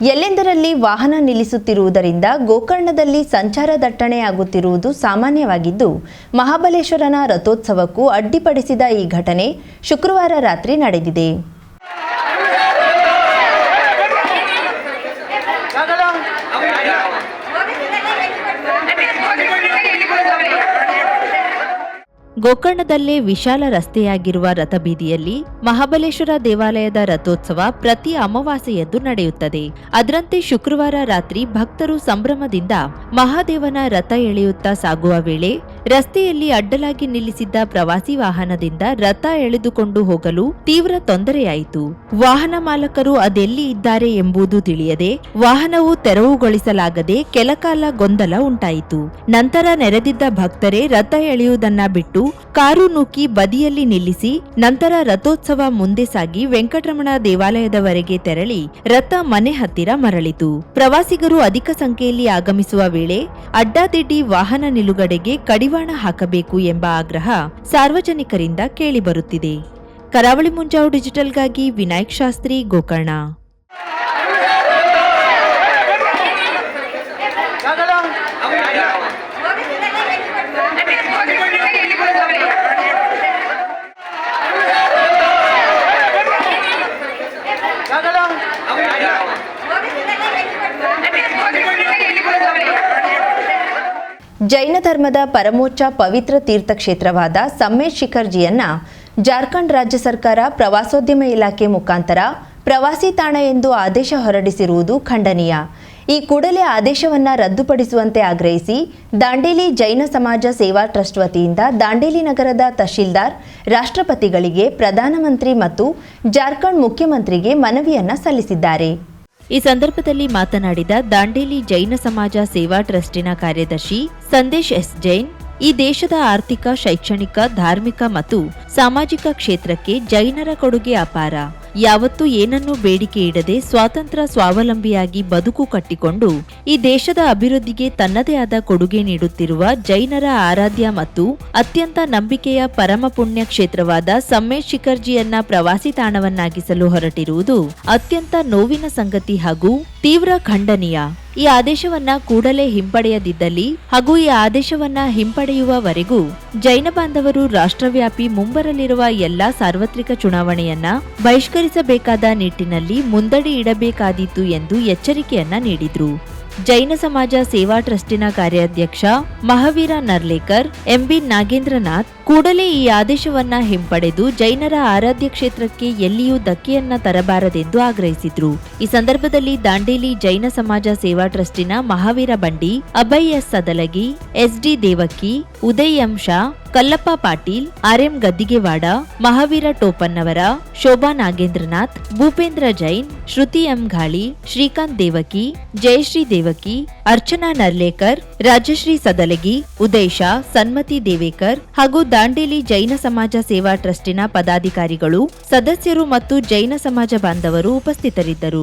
ಎಲ್ಲೆಂದರಲ್ಲಿ ವಾಹನ ನಿಲ್ಲಿಸುತ್ತಿರುವುದರಿಂದ ಗೋಕರ್ಣದಲ್ಲಿ ಸಂಚಾರ ದಟ್ಟಣೆಯಾಗುತ್ತಿರುವುದು ಸಾಮಾನ್ಯವಾಗಿದ್ದು, ಮಹಾಬಲೇಶ್ವರನ ರಥೋತ್ಸವಕ್ಕೂ ಅಡ್ಡಿಪಡಿಸಿದ ಈ ಘಟನೆ ಶುಕ್ರವಾರ ರಾತ್ರಿ ನಡೆದಿದೆ. ಗೋಕರ್ಣದಲ್ಲೇ ವಿಶಾಲ ರಸ್ತೆಯಾಗಿರುವ ರಥಬೀದಿಯಲ್ಲಿ ಮಹಾಬಲೇಶ್ವರ ದೇವಾಲಯದ ರಥೋತ್ಸವ ಪ್ರತಿ ಅಮಾವಾಸ್ಯೆಯದ್ದು ನಡೆಯುತ್ತದೆ. ಅದರಂತೆ ಶುಕ್ರವಾರ ರಾತ್ರಿ ಭಕ್ತರು ಸಂಭ್ರಮದಿಂದ ಮಹಾದೇವನ ರಥ ಎಳೆಯುತ್ತಾ ಸಾಗುವ ವೇಳೆ ರಸ್ತೆಯಲ್ಲಿ ಅಡ್ಡಲಾಗಿ ನಿಲ್ಲಿಸಿದ್ದ ಪ್ರವಾಸಿ ವಾಹನದಿಂದ ರಥ ಎಳೆದುಕೊಂಡು ಹೋಗಲು ತೀವ್ರ ತೊಂದರೆಯಾಯಿತು. ವಾಹನ ಮಾಲಕರು ಅದೆಲ್ಲಿ ಇದ್ದಾರೆ ಎಂಬುದು ತಿಳಿಯದೆ ವಾಹನವು ತೆರವುಗೊಳಿಸಲಾಗದೆ ಕೆಲಕಾಲ ಗೊಂದಲ ಉಂಟಾಯಿತು. ನಂತರ ನೆರೆದಿದ್ದ ಭಕ್ತರೇ ರಥ ಎಳೆಯುವುದನ್ನ ಬಿಟ್ಟು ಕಾರು ನೂಕಿ ಬದಿಯಲ್ಲಿ ನಿಲ್ಲಿಸಿ ನಂತರ ರಥೋತ್ಸವ ಮುಂದೆ ಸಾಗಿ ವೆಂಕಟರಮಣ ದೇವಾಲಯದವರೆಗೆ ತೆರಳಿ ರಥ ಮನೆ ಹತ್ತಿರ ಮರಳಿತು. ಪ್ರವಾಸಿಗರು ಅಧಿಕ ಸಂಖ್ಯೆಯಲ್ಲಿ ಆಗಮಿಸುವ ವೇಳೆ ಅಡ್ಡಾದಿಡ್ಡಿ ವಾಹನ ನಿಲುಗಡೆಗೆ ಕಡಿವಾಣ ಹಾಕಬೇಕು ಎಂಬ ಆಗ್ರಹ ಸಾರ್ವಜನಿಕರಿಂದ ಕೇಳಿಬರುತ್ತಿದೆ. ಕರಾವಳಿ ಮುಂಜಾವು ಡಿಜಿಟಲ್ಗಾಗಿ ವಿನಾಯಕ್ ಶಾಸ್ತ್ರಿ ಗೋಕರ್ಣ. ಜೈನ ಧರ್ಮದ ಪರಮೋಚ್ಚ ಪವಿತ್ರ ತೀರ್ಥಕ್ಷೇತ್ರವಾದ ಸಮ್ಮೇಶ್ ಶಿಖರ್ಜಿಯನ್ನ ಜಾರ್ಖಂಡ್ ರಾಜ್ಯ ಸರ್ಕಾರ ಪ್ರವಾಸೋದ್ಯಮ ಇಲಾಖೆ ಮುಖಾಂತರ ಪ್ರವಾಸಿ ತಾಣ ಎಂದು ಆದೇಶ ಹೊರಡಿಸಿರುವುದು ಖಂಡನೀಯ. ಈ ಕೂಡಲೇ ಆದೇಶವನ್ನ ರದ್ದುಪಡಿಸುವಂತೆ ಆಗ್ರಹಿಸಿ ದಾಂಡೇಲಿ ಜೈನ ಸಮಾಜ ಸೇವಾ ಟ್ರಸ್ಟ್ ವತಿಯಿಂದ ದಾಂಡೇಲಿ ನಗರದ ತಹಶೀಲ್ದಾರ್, ರಾಷ್ಟ್ರಪತಿಗಳಿಗೆ ಪ್ರಧಾನಮಂತ್ರಿ ಮತ್ತು ಜಾರ್ಖಂಡ್ ಮುಖ್ಯಮಂತ್ರಿಗೆ ಮನವಿಯನ್ನ ಸಲ್ಲಿಸಿದ್ದಾರೆ. ಈ ಸಂದರ್ಭದಲ್ಲಿ ಮಾತನಾಡಿದ ದಾಂಡೇಲಿ ಜೈನ ಸಮಾಜ ಸೇವಾ ಟ್ರಸ್ಟಿನ ಕಾರ್ಯದರ್ಶಿ ಸಂದೇಶ್ ಎಸ್ ಜೈನ್, ಈ ದೇಶದ ಆರ್ಥಿಕ, ಶೈಕ್ಷಣಿಕ, ಧಾರ್ಮಿಕ ಮತ್ತು ಸಾಮಾಜಿಕ ಕ್ಷೇತ್ರಕ್ಕೆ ಜೈನರ ಕೊಡುಗೆ ಅಪಾರ. ಯಾವತ್ತೂ ಏನನ್ನೂ ಬೇಡಿಕೆ ಇಡದೆ ಸ್ವಾತಂತ್ರ್ಯ ಸ್ವಾವಲಂಬಿಯಾಗಿ ಬದುಕು ಕಟ್ಟಿಕೊಂಡು ಈ ದೇಶದ ಅಭಿವೃದ್ಧಿಗೆ ತನ್ನದೇ ಆದ ಕೊಡುಗೆ ನೀಡುತ್ತಿರುವ ಜೈನರ ಆರಾಧ್ಯ ಮತ್ತು ಅತ್ಯಂತ ನಂಬಿಕೆಯ ಪರಮ ಪುಣ್ಯ ಕ್ಷೇತ್ರವಾದ ಸಮ್ಮೇಶ್ ಶಿಖರ್ಜಿಯನ್ನ ಪ್ರವಾಸಿ ತಾಣವನ್ನಾಗಿಸಲು ಹೊರಟಿರುವುದು ಅತ್ಯಂತ ನೋವಿನ ಸಂಗತಿ ಹಾಗೂ ತೀವ್ರ ಖಂಡನೀಯ. ಈ ಆದೇಶವನ್ನ ಕೂಡಲೇ ಹಿಂಪಡೆಯದಿದ್ದಲ್ಲಿ ಹಾಗೂ ಈ ಆದೇಶವನ್ನ ಹಿಂಪಡೆಯುವವರೆಗೂ ಜೈನ ಬಾಂಧವರು ರಾಷ್ಟ್ರವ್ಯಾಪಿ ಮುಂಬರಲಿರುವ ಎಲ್ಲಾ ಸಾರ್ವತ್ರಿಕ ಚುನಾವಣೆಯನ್ನ ಬಹಿಷ್ಕರಿಸಬೇಕಾದ ನಿಟ್ಟಿನಲ್ಲಿ ಮುಂದಡಿ ಇಡಬೇಕಾದೀತು ಎಂದು ಎಚ್ಚರಿಕೆಯನ್ನ ನೀಡಿದ್ರು. ಜೈನ ಸಮಾಜ ಸೇವಾ ಟ್ರಸ್ಟಿನ ಕಾರ್ಯಾಧ್ಯಕ್ಷ ಮಹಾವೀರ ನರ್ಲೇಕರ್, ಎಂಬಿ ನಾಗೇಂದ್ರನಾಥ್ ಕೂಡಲೇ ಈ ಆದೇಶವನ್ನ ಹಿಂಪಡೆದು ಜೈನರ ಆರಾಧ್ಯ ಕ್ಷೇತ್ರಕ್ಕೆ ಎಲ್ಲಿಯೂ ಧಕ್ಕೆಯನ್ನ ತರಬಾರದೆಂದು ಆಗ್ರಹಿಸಿದ್ರು. ಈ ಸಂದರ್ಭದಲ್ಲಿ ದಾಂಡೇಲಿ ಜೈನ ಸಮಾಜ ಸೇವಾ ಟ್ರಸ್ಟಿನ Mahavira Bandi, Abhay S Sadalagi, SD Devakki, Uday M Shah, Kallappa Patil RM Gaddigewada, Mahavira Toppannavara, Shobha Nagendranath, Bhupendra Jain, Shruti M Ghali, Shrikant Devaki Jayashree Devaki Archana Narlekar, Rajashree Sadalagi, Uday Shah, Sanmati Devekar ಹಾಗೂ ದಾಂಡೇಲಿ ಜೈನ ಸಮಾಜ ಸೇವಾ ಟ್ರಸ್ಟಿನ ಪದಾಧಿಕಾರಿಗಳು ಸದಸ್ಯರು ಮತ್ತು ಜೈನ ಸಮಾಜ ಬಾಂಧವರು ಉಪಸ್ಥಿತರಿದ್ದರು.